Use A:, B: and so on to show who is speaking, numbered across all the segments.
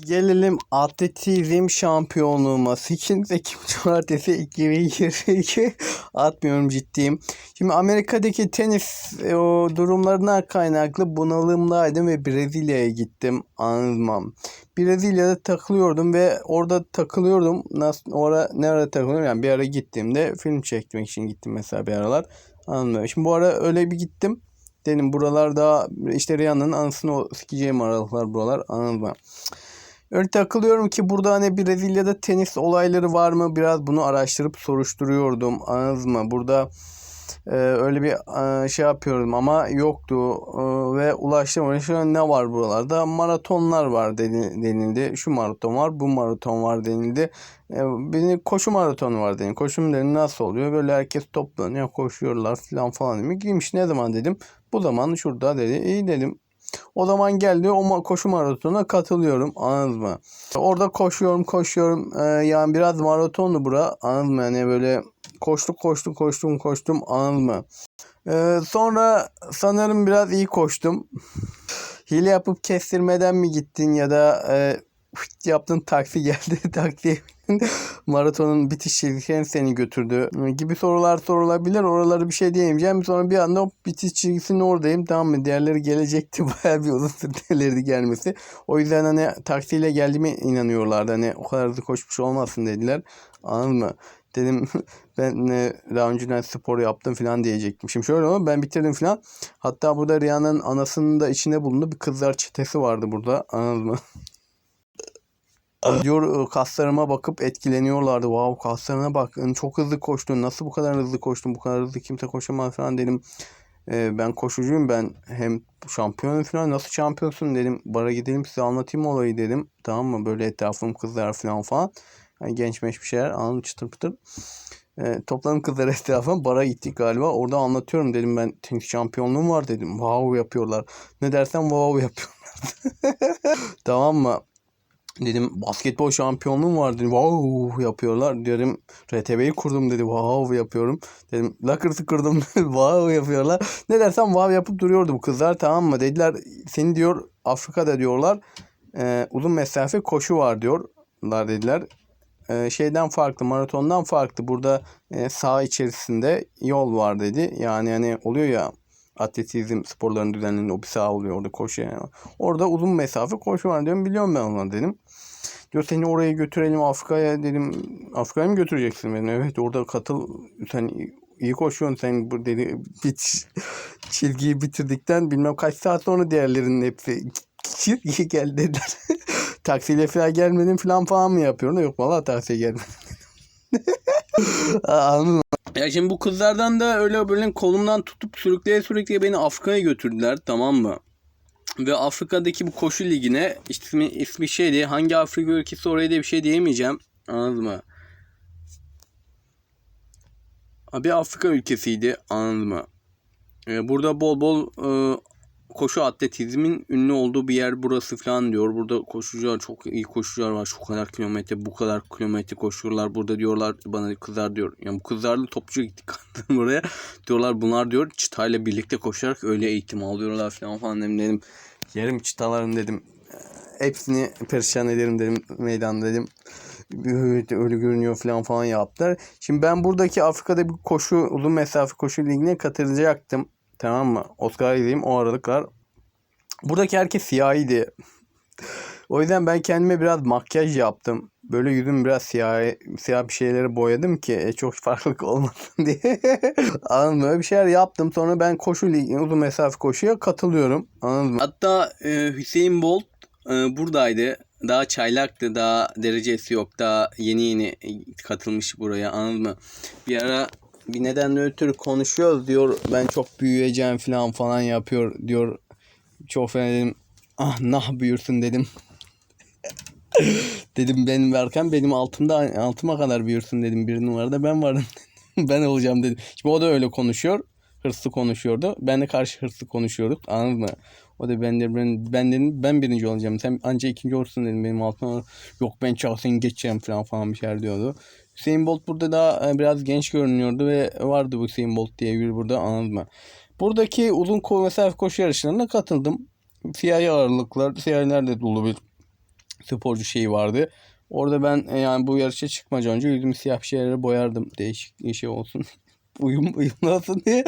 A: Gelelim atletizm şampiyonluğuma. 8 Ekim Cumartesi 2022 atmıyorum ciddiyim. Şimdi Amerika'daki tenis e, o durumlarına kaynaklı bunalımdaydım ve Brezilya'ya gittim. Anlamam. Brezilya'da takılıyordum ve orada takılıyordum. Nasıl orada ne ara takılıyorum yani bir ara gittiğimde film çekmek için gittim mesela bir aralar. Anlamıyorum. Şimdi bu ara öyle bir gittim. Dedim buralar daha işte Rihanna'nın anısını o sikeceğim aralıklar buralar anladın Öyle takılıyorum ki burada hani Brezilya'da tenis olayları var mı biraz bunu araştırıp soruşturuyordum anladınız mı? Burada e, öyle bir e, şey yapıyorum ama yoktu e, ve ulaştım. Şu an ne var buralarda? Maratonlar var deni- denildi. Şu maraton var, bu maraton var denildi. E, bir koşu maratonu var denildi. Koşum dedim nasıl oluyor? Böyle herkes toplanıyor, koşuyorlar falan falan dedim. Giymiş ne zaman dedim. Bu zaman şurada dedi. İyi dedim. O zaman geldi o koşu maratonuna katılıyorum anladınız mı? Orada koşuyorum koşuyorum Ee, yani biraz maratondu bura anladınız mı? Yani böyle koştuk koştuk koştum koştum anladınız mı? Ee, sonra sanırım biraz iyi koştum. Hile yapıp kestirmeden mi gittin ya da e, yaptın taksi geldi taksi maratonun bitiş çizgisine seni götürdü gibi sorular sorulabilir. Oraları bir şey diyemeyeceğim. Sonra bir anda hop bitiş çizgisinin oradayım. Tamam mı? Diğerleri gelecekti. Bayağı bir uzun sürdü diğerleri gelmesi. O yüzden hani taksiyle geldiğime inanıyorlardı. Hani o kadar hızlı koşmuş olmasın dediler. Anladın mı? Dedim ben e, daha önceden spor yaptım falan diyecektim. Şimdi şöyle ama ben bitirdim falan. Hatta burada Rihanna'nın anasının da içinde bulunduğu bir kızlar çetesi vardı burada. Anladın mı? Diyor kaslarıma bakıp etkileniyorlardı. Wow kaslarına bak hani çok hızlı koştun. Nasıl bu kadar hızlı koştun? Bu kadar hızlı kimse koşamaz falan dedim. "E, ben koşucuyum ben hem şampiyonum falan nasıl şampiyonsun dedim. Bara gidelim size anlatayım olayı dedim. Tamam mı? Böyle etrafım kızlar falan falan. Yani genç meş bir şeyler anladım çıtır pıtır. E, topladım kızlar etrafıma bara gittik galiba. Orada anlatıyorum dedim ben tenis şampiyonluğum var dedim. Wow yapıyorlar. Ne dersen wow yapıyorlar. tamam mı? Dedim basketbol şampiyonluğum var dedim. Wow yapıyorlar. Dedim RTB'yi kurdum dedi. Wow yapıyorum. Dedim Lacquers'ı kurdum. wow yapıyorlar. Ne dersem wow yapıp duruyordu bu kızlar tamam mı? Dediler seni diyor Afrika'da diyorlar. e, uzun mesafe koşu var diyorlar dediler. E, şeyden farklı maratondan farklı. Burada e, saha içerisinde yol var dedi. Yani hani oluyor ya atletizm sporlarının düzenlendiği o bir saha oluyor orada koşu yani. Orada uzun mesafe koşu var diyorum. Biliyorum ben onu dedim. Diyor seni oraya götürelim Afrika'ya dedim. Afrika'ya mı götüreceksin beni? Evet orada katıl. Sen iyi koşuyorsun sen bu dedi. Bit çizgiyi bitirdikten bilmem kaç saat sonra diğerlerinin hepsi çizgiye gel dediler. Taksiyle falan gelmedim falan falan mı yapıyorum? Yok valla taksiye gelmedim. Anladın? Ya şimdi bu kızlardan da öyle böyle kolumdan tutup sürükleye sürükleye beni Afrika'ya götürdüler tamam mı? Ve Afrika'daki bu koşu ligine ismi, ismi şeydi. Hangi Afrika ülkesi oraya da bir şey diyemeyeceğim. Anladın mı? Bir Afrika ülkesiydi. Anladın mı? Ee, burada bol bol e, koşu atletizmin ünlü olduğu bir yer burası falan diyor. Burada koşucular çok iyi koşucular var. Şu kadar kilometre bu kadar kilometre koşuyorlar. Burada diyorlar bana kızlar diyor. Yani bu kızlarla topçu gittik buraya. Diyorlar bunlar diyor çıtayla birlikte koşarak öyle eğitim alıyorlar falan falan dedim. dedim. Yerim çıtalarım dedim. Hepsini perişan ederim dedim meydanda dedim. Öyle görünüyor falan falan yaptılar. Şimdi ben buradaki Afrika'da bir koşu uzun mesafe koşu ligine katılacaktım. Tamam mı? Oscar izleyeyim o aralıklar. Buradaki herkes siyahiydi. O yüzden ben kendime biraz makyaj yaptım. Böyle yüzüm biraz siyah, siyah bir şeyleri boyadım ki e, çok farklılık olmasın diye. Anladın mı? Öyle bir şeyler yaptım. Sonra ben koşu ligi, uzun mesafe koşuya katılıyorum. Anladın mı? Hatta e, Hüseyin Bolt e, buradaydı. Daha çaylaktı. Daha derecesi yok. Daha yeni yeni katılmış buraya. Anladın mı? Bir ara bir nedenle ötürü konuşuyoruz diyor. Ben çok büyüyeceğim falan falan yapıyor diyor. Çok fena dedim. Ah nah büyürsün dedim. dedim benim varken benim altımda altıma kadar büyürsün dedim. Bir numarada ben varım. ben olacağım dedim. Şimdi o da öyle konuşuyor. Hırslı konuşuyordu. Ben de karşı hırslı konuşuyorduk. Anladın mı? O da ben de ben, ben dedim ben birinci olacağım. Sen anca ikinci olursun dedim benim altıma. Yok ben şahsen geçeceğim falan falan bir şeyler diyordu. Hüseyin Bolt burada daha e, biraz genç görünüyordu ve vardı bu Hüseyin Bolt diye biri burada anladın mı? Buradaki uzun ko mesafe koşu yarışlarına katıldım. Siyahi ağırlıklar, siyahilerle dolu bir sporcu şeyi vardı. Orada ben e, yani bu yarışa çıkmadan önce yüzümü siyah bir şeylere boyardım. Değişik bir şey olsun. uyum uyumlasın diye.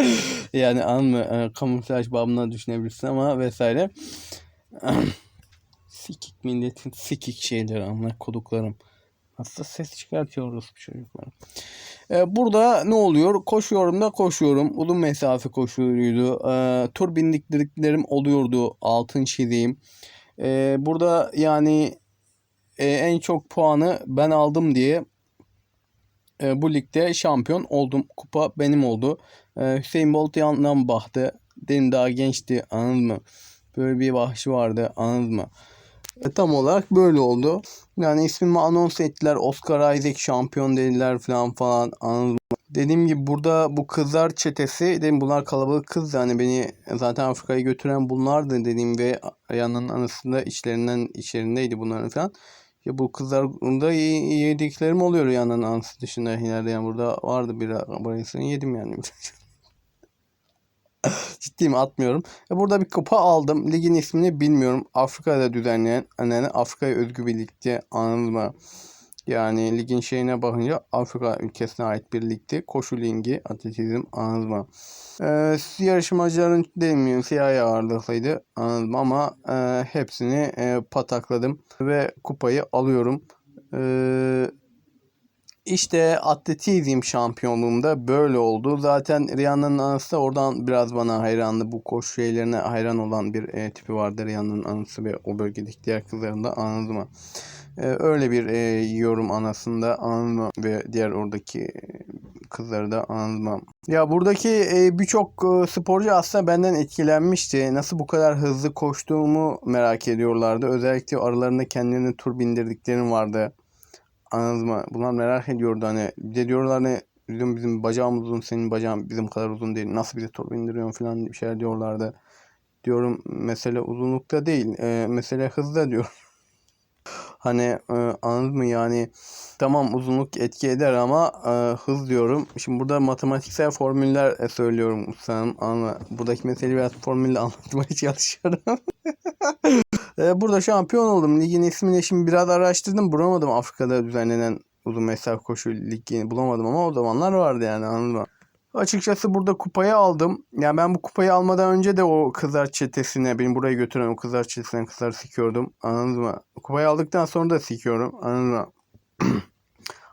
A: Yani an mı e, kamuflaj babına düşünebilirsin ama vesaire. sikik milletin sikik şeyleri amına koduklarım. Aslında ses çıkartıyoruz bu çocuklar. Ee, burada ne oluyor? Koşuyorum da koşuyorum. Uzun mesafe koşuydu. Ee, tur bindiklerim oluyordu. Altın çizeyim. Ee, burada yani e, en çok puanı ben aldım diye e, bu ligde şampiyon oldum. Kupa benim oldu. E, Hüseyin Bolt yandan baktı. Dedim daha gençti anladın mı? Böyle bir vahşi vardı anladın mı? E, tam olarak böyle oldu. Yani ismimi anons ettiler. Oscar Isaac şampiyon dediler falan falan anladın mı? Dediğim gibi burada bu kızlar çetesi dedim bunlar kalabalık kız yani beni zaten Afrika'ya götüren bunlardı dediğim ve yanının anısında içlerinden içlerindeydi bunların falan. Ya bu kızlarda yediklerim oluyor yanının anısı dışında ileride yani burada vardı bir burasını yedim yani. Ciddiyim atmıyorum. E burada bir kupa aldım. Ligin ismini bilmiyorum. Afrika'da düzenleyen yani Afrika'ya özgü bir ligdi. Anladın mı? Yani ligin şeyine bakınca Afrika ülkesine ait bir ligdi. Koşu ligi, atletizm mı? Ee, yarışmacıların demeyeyim siyah ağırlıklıydı mı? Ama e, hepsini e, patakladım ve kupayı alıyorum. Ee, işte atletizm şampiyonluğumda böyle oldu. Zaten Rihanna'nın anısı da oradan biraz bana hayrandı. Bu koşu şeylerine hayran olan bir e, tipi vardı Rihanna'nın anısı ve o bölgedeki diğer kızların da mı? E, öyle bir e, yorum anasında anladım ve diğer oradaki kızları da anladım. Ya buradaki e, birçok e, sporcu aslında benden etkilenmişti. Nasıl bu kadar hızlı koştuğumu merak ediyorlardı. Özellikle aralarında kendilerine tur bindirdiklerim vardı. Anladın mı? Bunlar merak ediyordu hani. Bir de diyorlar hani bizim, bizim bacağımız uzun senin bacağın bizim kadar uzun değil. Nasıl bize tur bindiriyorsun falan bir şeyler diyorlardı. Diyorum mesele uzunlukta değil. E, mesele hızda diyor. Hani e, anladın mı yani tamam uzunluk etki eder ama e, hız diyorum. Şimdi burada matematiksel formüller e, söylüyorum sanırım ama buradaki meseleyi biraz formülle anlatmaya çalışıyorum. e, burada şampiyon oldum. Ligin ismini şimdi biraz araştırdım. Bulamadım Afrika'da düzenlenen uzun mesafe koşu ligini bulamadım ama o zamanlar vardı yani anladın mı? Açıkçası burada kupayı aldım. Yani ben bu kupayı almadan önce de o kızlar çetesine, beni buraya götüren o kızlar çetesine kızlar sikiyordum. Anladın mı? Kupayı aldıktan sonra da sikiyorum. Anladın mı?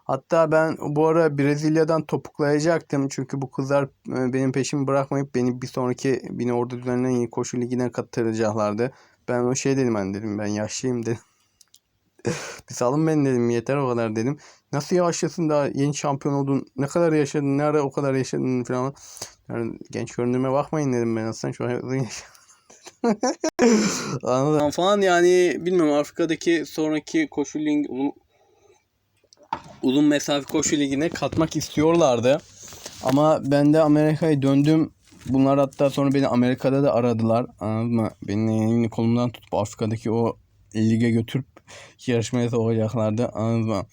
A: Hatta ben bu ara Brezilya'dan topuklayacaktım. Çünkü bu kızlar e, benim peşimi bırakmayıp beni bir sonraki beni orada düzenlenen yeni koşu ligine katılacaklardı. Ben o şey dedim ben dedim ben yaşlıyım dedim. bir salın beni dedim yeter o kadar dedim. Nasıl yaşasın daha yeni şampiyon oldun ne kadar yaşadın ne ara o kadar yaşadın falan. Yani genç göründüğüme bakmayın dedim ben aslında şu an. Anladım falan yani bilmiyorum Afrika'daki sonraki koşu lig uzun, uzun mesafe koşu ligine katmak istiyorlardı. Ama ben de Amerika'ya döndüm. Bunlar hatta sonra beni Amerika'da da aradılar. Anladın mı? Beni elini kolumdan tutup Afrika'daki o lige götürüp yarışmaya sokacaklardı. Anladın mı?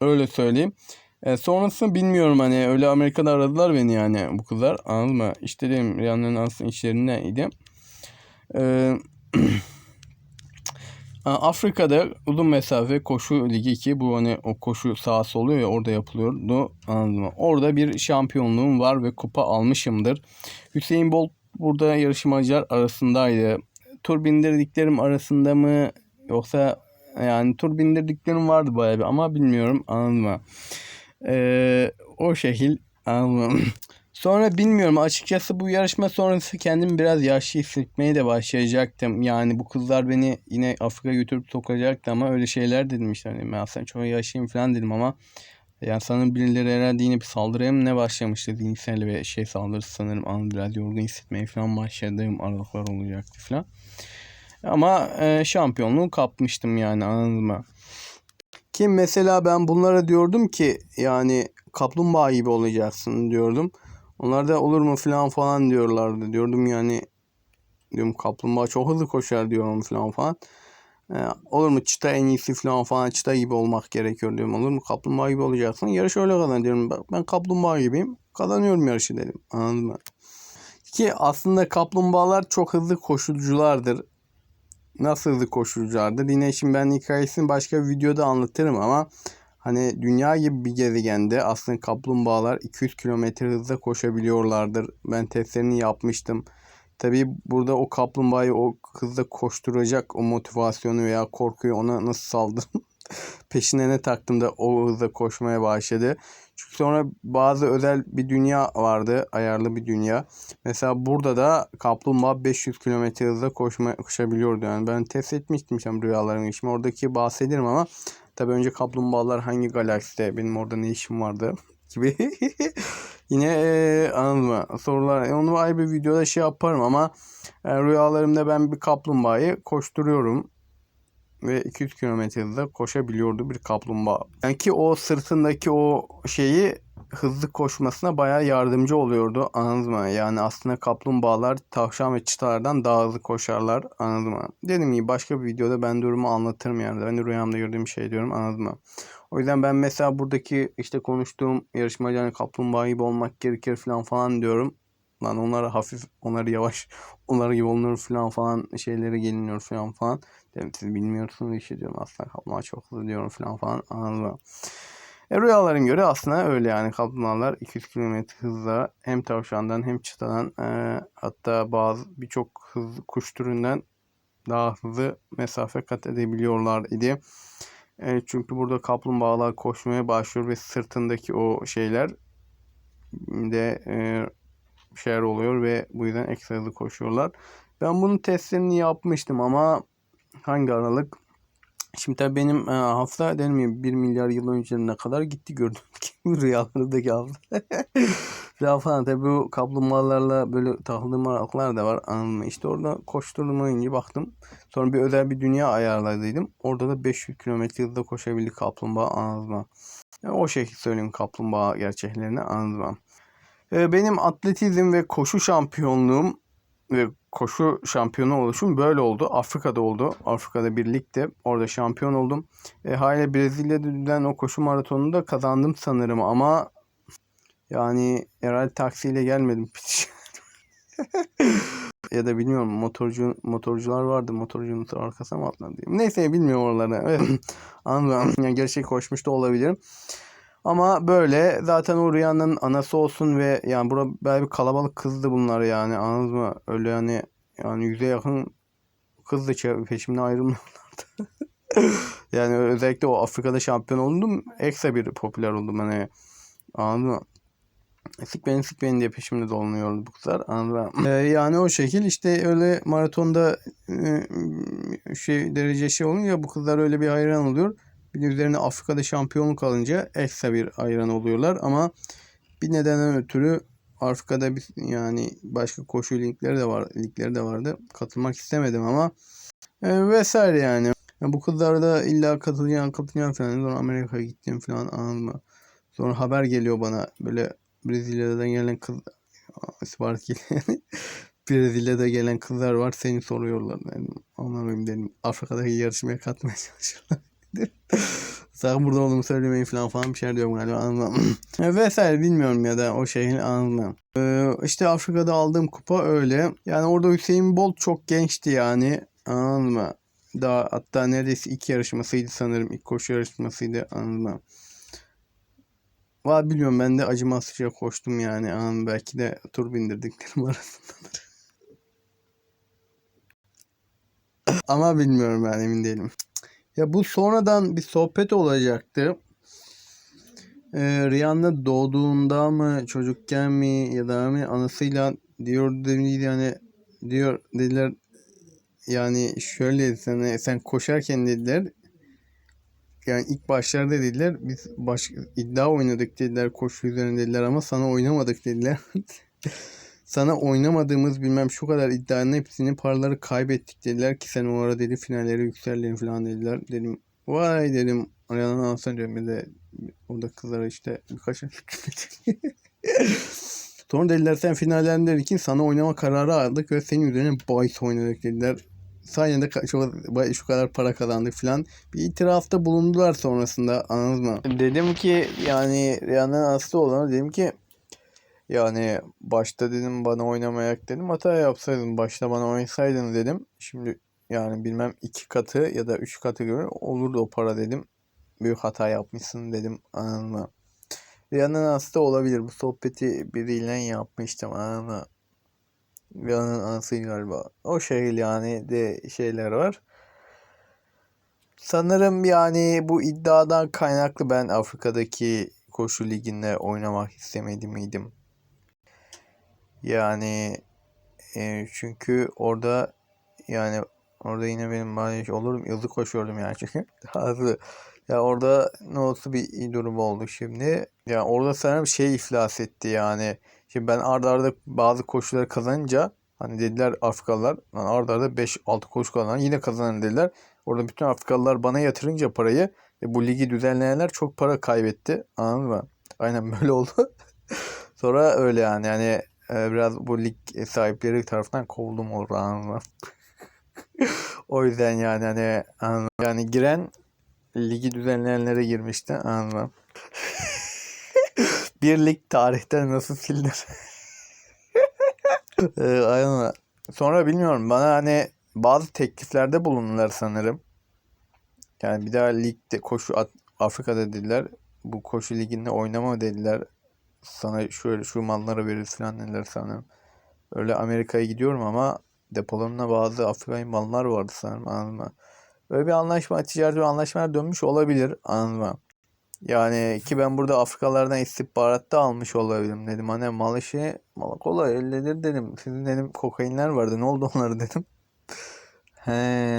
A: Öyle söyleyeyim. E, sonrasını bilmiyorum hani öyle Amerika'da aradılar beni yani bu kızlar anladın mı? İşte dedim Rihanna'nın aslında işlerindeydi. Eee Afrika'da uzun mesafe koşu ligi 2 bu hani o koşu sahası oluyor ya orada yapılıyordu anladın mı? Orada bir şampiyonluğum var ve kupa almışımdır. Hüseyin Bolt burada yarışmacılar arasındaydı. Tur bindirdiklerim arasında mı yoksa yani tur bindirdiklerim vardı bayağı bir ama bilmiyorum anladın? Ee, o şekil anladım. Sonra bilmiyorum açıkçası bu yarışma sonrası kendimi biraz yaşlı hissetmeye de başlayacaktım. Yani bu kızlar beni yine Afrika götürüp sokacaktı ama öyle şeyler dedim işte. Hani ben aslında çok yaşlıyım falan dedim ama yani sanırım birileri herhalde yine bir saldırıya mı ne başlamıştı zihinsel ve şey saldırısı sanırım anı biraz yorgun hissetmeye falan başladığım aralıklar olacaktı falan. Ama e, şampiyonluğu kapmıştım yani anladın mı? Ki mesela ben bunlara diyordum ki yani kaplumbağa gibi olacaksın diyordum. Onlar da olur mu falan falan diyorlardı. Diyordum yani diyorum kaplumbağa çok hızlı koşar diyorum falan falan. Ee, olur mu çıta en iyisi falan falan çıta gibi olmak gerekiyor diyorum. Olur mu kaplumbağa gibi olacaksın. Yarış öyle kazan diyorum. Bak ben kaplumbağa gibiyim. Kazanıyorum yarışı dedim. Anladın mı? Ki aslında kaplumbağalar çok hızlı koşuculardır. Nasıl hızlı koşuculardır. Yine şimdi ben hikayesini başka bir videoda anlatırım ama hani dünya gibi bir gezegende aslında kaplumbağalar 200 kilometre hızla koşabiliyorlardır. Ben testlerini yapmıştım. Tabii burada o kaplumbağayı o hızla koşturacak o motivasyonu veya korkuyu ona nasıl saldım peşine ne taktım da o hızla koşmaya başladı. Çünkü sonra bazı özel bir dünya vardı. Ayarlı bir dünya. Mesela burada da kaplumbağa 500 km hızla koşma, koşabiliyordu. Yani ben test etmiştim şimdi rüyalarımı. Şimdi oradaki bahsederim ama tabii önce kaplumbağalar hangi galakside benim orada ne işim vardı gibi. Yine e, mı? Sorular. Onu ayrı bir videoda şey yaparım ama e, rüyalarımda ben bir kaplumbağayı koşturuyorum ve 200 km hızla koşabiliyordu bir kaplumbağa. Yani ki o sırtındaki o şeyi hızlı koşmasına bayağı yardımcı oluyordu anladın mı? Yani aslında kaplumbağalar tavşan ve çitalardan daha hızlı koşarlar anladın mı? Dediğim gibi başka bir videoda ben durumu anlatırım yani. Ben de rüyamda gördüğüm şey diyorum anladın mı? O yüzden ben mesela buradaki işte konuştuğum yarışmacı hani kaplumbağa gibi olmak gerekir falan falan diyorum. Lan onlara hafif, onları yavaş, onlara gibi olunur falan falan şeyleri geliniyor falan falan. Dedim siz bilmiyorsunuz işte diyorum aslında kaplumbağa çok hızlı diyorum falan falan anladın mı? E, rüyaların göre aslında öyle yani kaplumbağalar 200 km hızla hem tavşandan hem çıtadan e, hatta bazı birçok hızlı kuş türünden daha hızlı mesafe kat edebiliyorlar idi. E, çünkü burada kaplumbağalar koşmaya başlıyor ve sırtındaki o şeyler de e, şeyler oluyor ve bu yüzden ekstra hızlı koşuyorlar. Ben bunun testlerini yapmıştım ama hangi aralık? Şimdi tabii benim e, hafta denmiyor 1 milyar yıl öncelerine kadar gitti gördüm ki rüyalarımdaki hafta. Rüya falan tabii bu kaplumbağalarla böyle takıldığım aralıklar da var mı? İşte orada koşturmayınca baktım. Sonra bir özel bir dünya ayarladıydım. Orada da 500 kilometre hızla koşabildi kaplumbağa mı? Yani o şekilde söyleyeyim kaplumbağa gerçeklerini? E, benim atletizm ve koşu şampiyonluğum ve koşu şampiyonu oluşum böyle oldu. Afrika'da oldu. Afrika'da bir ligde. Orada şampiyon oldum. E, hala Brezilya'da düzen o koşu maratonunu da kazandım sanırım ama yani herhalde taksiyle gelmedim. ya da bilmiyorum motorcu motorcular vardı. Motorcunun arkasına mı atladı. Neyse bilmiyorum oraları. Evet. Anladım. Yani gerçek koşmuş da olabilirim. Ama böyle zaten o rüyanın anası olsun ve yani burada böyle bir kalabalık kızdı bunlar yani anladın mı? Öyle yani yani yüze yakın kızdı peşimden ayrılmıyorlardı. yani özellikle o Afrika'da şampiyon oldum ekstra bir popüler oldum hani anladın mı? Sik beni sik beni diye peşimde dolanıyordu bu kızlar anladın mı? Ee, yani o şekil işte öyle maratonda şey derece şey olunca bu kızlar öyle bir hayran oluyor. Bir de üzerine Afrika'da şampiyonluk alınca ekstra bir hayran oluyorlar ama bir nedenden ötürü Afrika'da bir yani başka koşu linkleri de var, linkleri de vardı. Katılmak istemedim ama e, vesaire yani. yani. Bu kızlar da illa katılacağım katılacağım falan. Sonra Amerika'ya gittim falan anladın mı? Sonra haber geliyor bana böyle Brezilya'dan gelen kız sipariş geliyor. Brezilya'da gelen kızlar var seni soruyorlar. Yani, anlamıyorum dedim. Afrika'daki yarışmaya katmaya çalışıyorlar. Sakın burada olduğumu söylemeyin falan falan bir şeyler diyorum galiba anlamam. Vesaire bilmiyorum ya da o şeyin anlamam. Ee, işte Afrika'da aldığım kupa öyle. Yani orada Hüseyin Bolt çok gençti yani. Anladın mı? Daha hatta neredeyse ilk yarışmasıydı sanırım. İlk koşu yarışmasıydı anladın mı? Valla biliyorum ben de acımasızca koştum yani. Anladın Belki de tur bindirdiklerim arasındadır. Ama bilmiyorum ben emin değilim. Ya bu sonradan bir sohbet olacaktı. Ee, Rihanna doğduğunda mı çocukken mi ya da mi anasıyla diyor demişti yani diyor dediler yani şöyle sana sen koşarken dediler yani ilk başlarda dediler biz baş, iddia oynadık dediler koşu üzerine dediler ama sana oynamadık dediler. sana oynamadığımız bilmem şu kadar iddianın hepsini paraları kaybettik dediler ki sen o ara dedi finallere yükseldin falan dediler. Dedim vay dedim Ariana alsan diyorum bir de o da kızlara işte birkaç Sonra dediler sen finallerinde için sana oynama kararı aldık ve senin üzerine bahis oynadık dediler. Sayende şu, şu kadar para kazandık falan. Bir itirafta bulundular sonrasında anladınız mı? Dedim ki yani Rihanna'nın hasta olan dedim ki yani başta dedim bana oynamayak dedim. Hata yapsaydın başta bana oynasaydın dedim. Şimdi Yani bilmem iki katı ya da üç katı göre olurdu o para dedim. Büyük hata yapmışsın dedim. Anladın mı? Bir ananas da olabilir. Bu sohbeti biriyle yapmıştım. Anladın mı? Bir ananası galiba. O şekil yani de şeyler var. Sanırım yani bu iddiadan kaynaklı ben Afrika'daki koşu liginde oynamak istemedi miydim? Yani e, çünkü orada yani orada yine benim maalesef olurum hızlı koşuyordum yani çünkü hızlı. Ya orada ne olsa bir durum oldu şimdi. Ya orada sanırım şey iflas etti yani. Şimdi ben arda arda bazı koşuları kazanınca hani dediler Afrikalılar lan arda arda 5-6 koşu kazanan yine kazanın dediler. Orada bütün Afrikalılar bana yatırınca parayı e, bu ligi düzenleyenler çok para kaybetti. Anladın mı? Aynen böyle oldu. Sonra öyle yani yani e, biraz bu lig sahipleri tarafından kovuldum orada anladın mı? O yüzden yani hani anladın mı? yani giren ligi düzenleyenlere girmişti anladın mı? Bir lig tarihten nasıl silinir? Ee. Sonra bilmiyorum bana hani bazı tekliflerde bulundular sanırım. Yani bir daha ligde koşu Afrika'da dediler. Bu koşu liginde oynama dediler. Sana şöyle şu malları veririz falan dediler sanırım. Öyle Amerika'ya gidiyorum ama depolarımda bazı Afrika'yı mallar vardı sanırım anladın mı? Böyle bir anlaşma, ticari bir anlaşmalar dönmüş olabilir anladın mı? Yani ki ben burada Afrikalardan istihbarat da almış olabilirim dedim. Hani mal işi mal kolay elledir dedim. Sizin dedim kokainler vardı ne oldu onları dedim. He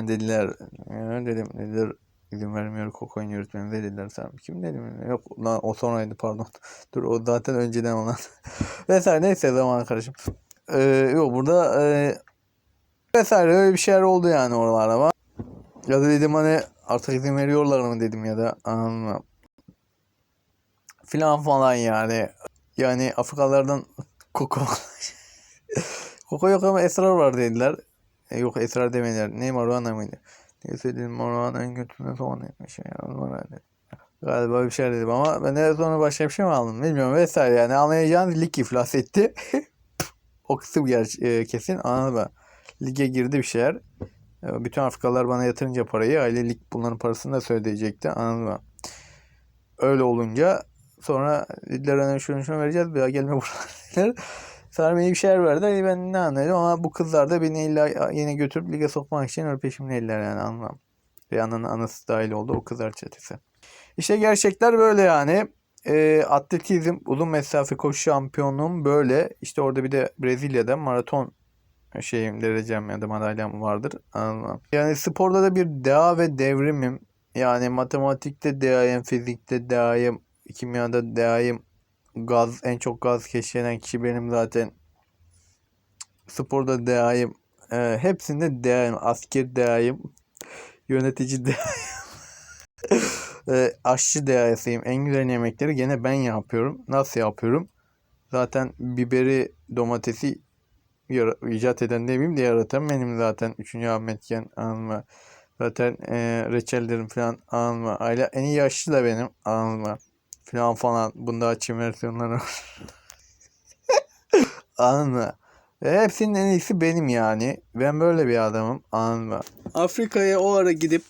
A: dediler. Ya dedim dediler izin vermiyor kokain yürütmenize dediler. Sen kim dedim. Yok lan o sonraydı pardon. Dur o zaten önceden olan. Vesaire neyse zaman kardeşim. Ee, yok burada e, vesaire öyle bir şeyler oldu yani oralarda ama. Ya da dedim hani artık izin veriyorlar mı dedim ya da anlamam filan falan yani. Yani Afrikalılardan koku koku yok ama esrar var dediler. E, yok esrar demediler. Ne marijuana mıydı? Neyse dedim marijuana en kötüsüne soğan etmiş. Yani, herhalde. Galiba bir şey dedim ama ben de sonra başka bir şey mi aldım bilmiyorum vesaire yani anlayacağınız lig iflas etti. o kısım ger e, kesin anladın mı? Lige girdi bir şeyler. E, Bütün Afrikalılar bana yatırınca parayı ailelik bunların parasını da söyleyecekti anladın mı? Öyle olunca Sonra hani şunu şunu vereceğiz bir daha gelme buralar Sonra beni bir şeyler verdiler. Ben ne anladım ama bu kızlar da beni illa yine götürüp lige sokmak için öyle peşimdeydiler yani anlamam. Ve ananın anası dahil oldu o kızlar çetesi. İşte gerçekler böyle yani. E, atletizm uzun mesafe koşu şampiyonluğum böyle. İşte orada bir de Brezilya'da maraton şeyim derecem ya da madalyam vardır. Anlamam. Yani sporda da bir deha ve devrimim. Yani matematikte dehayım, fizikte dehayım, kimyada dehayım. Gaz en çok gaz keşfeden kişi benim zaten. Sporda dehayım. E, hepsinde dehayım. Asker dehayım. Yönetici dehayım. e, aşçı dehayısıyım. En güzel yemekleri gene ben yapıyorum. Nasıl yapıyorum? Zaten biberi, domatesi icat eden demeyeyim de yaratan benim zaten. Üçüncü Ahmetken anma. Zaten e, reçellerim falan anma. Aile en iyi aşçı da benim anma falan falan. Bunda açayım versiyonları var. Anladın mı? Ve hepsinin en iyisi benim yani. Ben böyle bir adamım. Anladın mı? Afrika'ya o ara gidip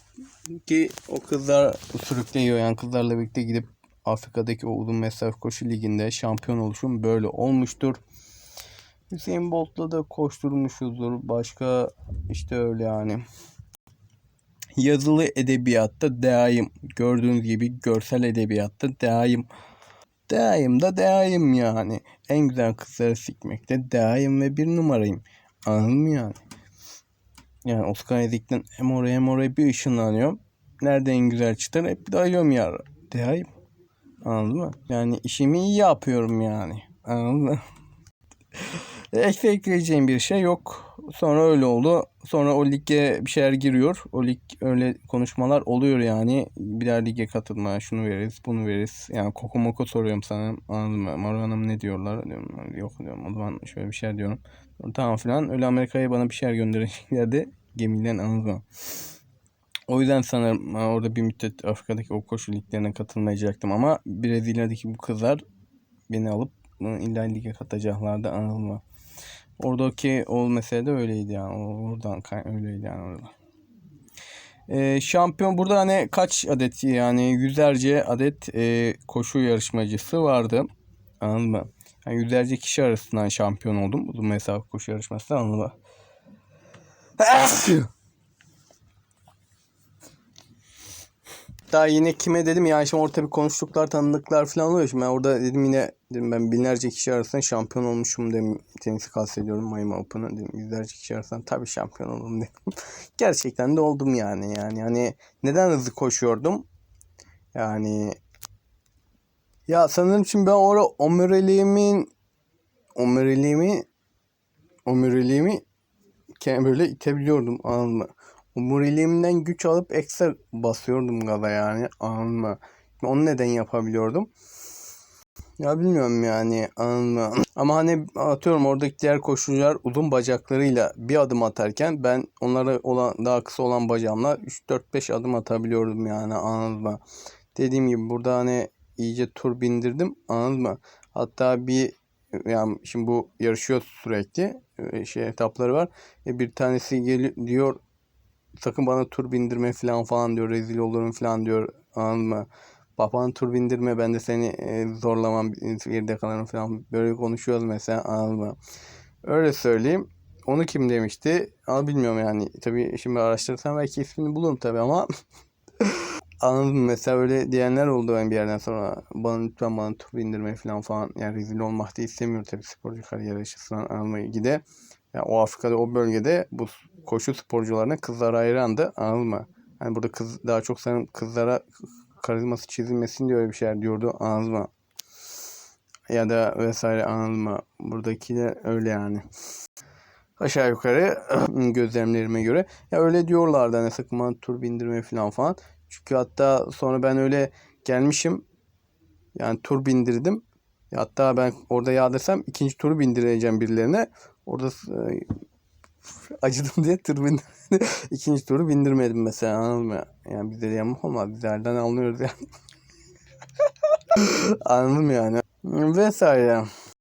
A: ki o kızlar sürükleyiyor yani kızlarla birlikte gidip Afrika'daki o uzun mesafe koşu liginde şampiyon oluşum böyle olmuştur. Hüseyin Bolt'la da koşturmuşuzdur. Başka işte öyle yani. Yazılı edebiyatta daim. Gördüğünüz gibi görsel edebiyatta daim. Daim da daim yani. En güzel kızları sikmekte daim ve bir numarayım. Anladın mı yani? Yani Oscar Isaac'ten hem oraya hem oraya bir ışınlanıyorum. Nerede en güzel çıtar hep dayıyorum ya. Daim. Anladın mı? Yani işimi iyi yapıyorum yani. Anladın mı? Ekleyeceğim bir şey yok. Sonra öyle oldu. Sonra o lige bir şeyler giriyor. O lig öyle konuşmalar oluyor yani. Birer lige katılma, şunu veririz, bunu veririz. Yani koku soruyorum sana. Anladın mı? Maru Hanım ne diyorlar? Diyorum, yok diyorum. O zaman şöyle bir şeyler diyorum. Tamam filan. Öyle Amerika'ya bana bir şeyler göndereceklerdi. Gemiden anladın mı? O yüzden sanırım orada bir müddet Afrika'daki o koşu liglerine katılmayacaktım ama Brezilya'daki bu kızlar beni alıp illa lige katacaklardı anladın mı? Oradaki o mesele de öyleydi yani. Oradan öyleydi yani orada. E, şampiyon burada hani kaç adet yani yüzlerce adet e, koşu yarışmacısı vardı. Anladın mı? Yani yüzlerce kişi arasından şampiyon oldum. Uzun mesafe koşu yarışmasında anladın mı? Daha yine kime dedim yani şimdi orada bir konuştuklar tanıdıklar falan oluyor. Şimdi ben orada dedim yine dedim ben binlerce kişi arasında şampiyon olmuşum dedim. Tenisi kastediyorum Miami Open'ı dedim. Yüzlerce kişi arasında tabii şampiyon oldum dedim. Gerçekten de oldum yani. Yani hani neden hızlı koşuyordum? Yani ya sanırım şimdi ben orada omuriliğimin omuriliğimi omuriliğimi böyle itebiliyordum anladın mı? Omuriliğimden güç alıp ekstra basıyordum gaza yani anladın mı? Onu neden yapabiliyordum? Ya bilmiyorum yani anladın mı? Ama hani atıyorum oradaki diğer koşucular uzun bacaklarıyla bir adım atarken ben onlara olan daha kısa olan bacağımla 3-4-5 adım atabiliyordum yani anladın mı? Dediğim gibi burada hani iyice tur bindirdim anladın mı? Hatta bir yani şimdi bu yarışıyor sürekli e, şey etapları var. E, bir tanesi geliyor diyor sakın bana tur bindirme falan falan diyor rezil olurum falan diyor anladın mı? Bak bana tur bindirme ben de seni e, zorlamam geride kalırım falan böyle konuşuyoruz mesela anladın mı? Öyle söyleyeyim. Onu kim demişti? Ama bilmiyorum yani. Tabii şimdi araştırırsam belki ismini bulurum tabii ama Anladım. Mesela öyle diyenler oldu ben bir yerden sonra. Bana lütfen bana tur bindirme falan falan. Yani rezil olmak da istemiyorum tabii sporcu kariyeri açısından anlamayı gide. Yani o Afrika'da o bölgede bu koşu sporcularına kızlar hayrandı. Anladın mı? Yani burada kız daha çok sanırım kızlara karizması çizilmesin diye öyle bir şeyler diyordu. Anladın mı? Ya da vesaire anladın mı? Buradaki de öyle yani. Aşağı yukarı gözlemlerime göre. Ya öyle diyorlardı hani bana tur bindirme falan falan. Çünkü hatta sonra ben öyle gelmişim. Yani tur bindirdim. Hatta ben orada yağdırsam ikinci turu bindireceğim birilerine. Orada e, acıdım diye bindirmedim. ikinci turu bindirmedim mesela anladın mı? Yani bizde de yamuk olmaz. Bizlerden anlıyoruz yani. Anladın mı yani? Vesaire.